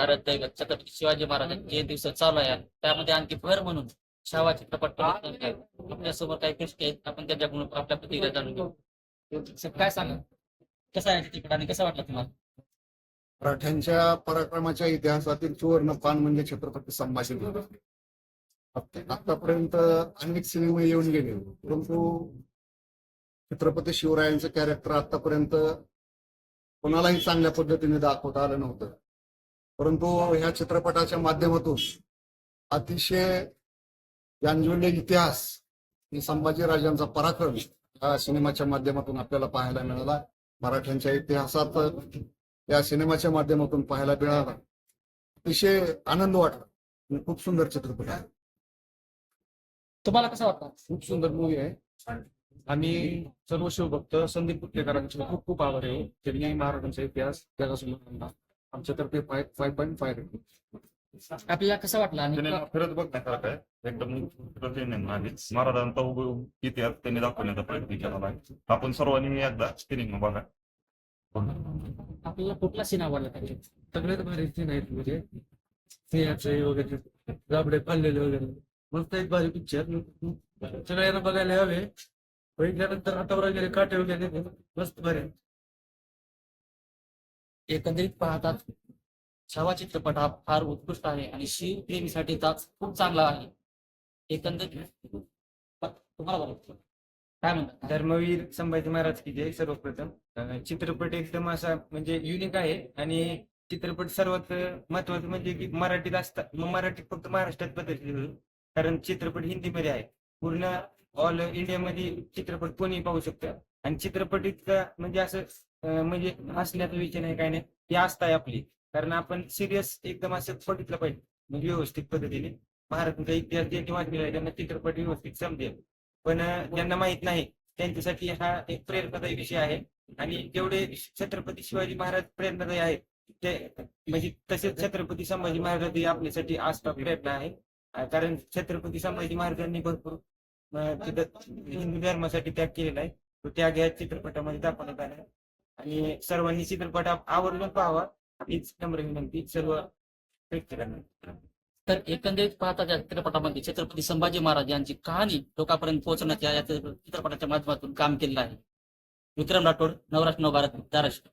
आराध्य दैवत छत्रपती शिवाजी महाराजांचे जे दिवस चालू आहे त्यामध्ये आणखी भर म्हणून छावा चित्रपट आपल्यासमोर काही गोष्टी आहेत आपण त्याच्याकडून आपल्या प्रतिक्रिया जाणून घेऊ. काय सांगा? कसा आहे चित्रपट आणि कसा वाटला तुम्हाला? मराठ्यांच्या पराक्रमाच्या इतिहासातील सुवर्ण पान म्हणजे छत्रपती संभाषण आतापर्यंत अनेक सिनेमे येऊन गेले परंतु छत्रपती शिवरायांचं कॅरेक्टर आतापर्यंत कोणालाही चांगल्या पद्धतीने दाखवता आलं नव्हतं. परंतु ह्या चित्रपटाच्या माध्यमातून अतिशय जांजुले इतिहास आणि संभाजी राजांचा पराक्रम या सिनेमाच्या माध्यमातून आपल्याला पाहायला मिळाला. मराठ्यांच्या इतिहासात या सिनेमाच्या माध्यमातून पाहायला मिळाला. अतिशय आनंद वाटला आणि खूप सुंदर चित्रपट आहे. तुम्हाला कसा वाटला खूप सुंदर मूवी आहे. आणि सर्व शिवभक्त संदीप कुटलेकरांचे खूप खूप आभार आहे. त्यांनी महाराजांचा इतिहास त्याचा आणला आमच्यातर्फे फाय फाय पॉईंट फाय आपल्याला कसा वाटला आणि खरंच बघण्यासारखा आहे एकदम प्रतिनिधी महाराजांचा उभं इतिहास त्यांनी दाखवण्याचा प्रयत्न केलेला आहे आपण सर्वांनी एकदा सिनेमा बघा. आपल्याला कुठला सीन आवडला त्याच्यात? सगळ्यात भारी सीन आहेत म्हणजे सिंहाचे वगैरे गाबडे पाळलेले वगैरे. मस्त एक भारी पिक्चर सगळ्यांना बघायला यावे. बघितल्यानंतर हातावर वगैरे काटे वगैरे मस्त भारी आहे. एकंदरीत पाहतात. छावा चित्रपट हा फार उत्कृष्ट आहे आणि शिवप्रेमीसाठी ताच खूप चांगला आहे. एकंदरीत तुम्हाला काय म्हणतात धर्मवीर संभाजी महाराज की जय सर्वप्रथम. चित्रपट एकदम असा म्हणजे युनिक आहे आणि चित्रपट सर्वात महत्वाचं म्हणजे की मराठीत असतात मग मराठीत फक्त महाराष्ट्रात बदलले कारण चित्रपट हिंदीमध्ये आहे. पूर्ण ऑल इंडियामध्ये चित्रपट कोणी पाहू शकतं. आणि चित्रपट इतका म्हणजे असं म्हणजे हसण्याचा विषय नाही काय नाही. ती आस्था आहे आपली. कारण आपण सिरियस एकदम असं बघितलं पाहिजे. म्हणजे व्यवस्थित पद्धतीने. महाराजांचा इतिहास ज्यांनी वाचलेला आहे त्यांना चित्रपट व्यवस्थित समजेल. पण ज्यांना माहीत नाही. त्यांच्यासाठी हा एक प्रेरणादायी विषय आहे. आणि जेवढे छत्रपती शिवाजी महाराज प्रेरणादायी आहेत ते म्हणजे तसेच छत्रपती संभाजी महाराज आपल्यासाठी आस्था प्रेरणा आहे. कारण छत्रपती संभाजी महाराजांनी भरपूर हिंदू धर्मासाठी त्याग केलेला आहे. तो त्याग या चित्रपटामध्ये दाखवण्यात आला आहे. आणि सर्वांनी चित्रपट आव- आवर्जून पाहावा हीच नम्र विनंती सर्व प्रेक्षकांना. तर एकंदरीत पाहता त्या चित्रपटामध्ये छत्रपती संभाजी महाराज यांची कहाणी लोकांपर्यंत पोहोचवण्याच्या या चित्रपटाच्या माध्यमातून काम केलेलं आहे. विक्रम राठोड नवराष्ट्र नव भारत धाराशिव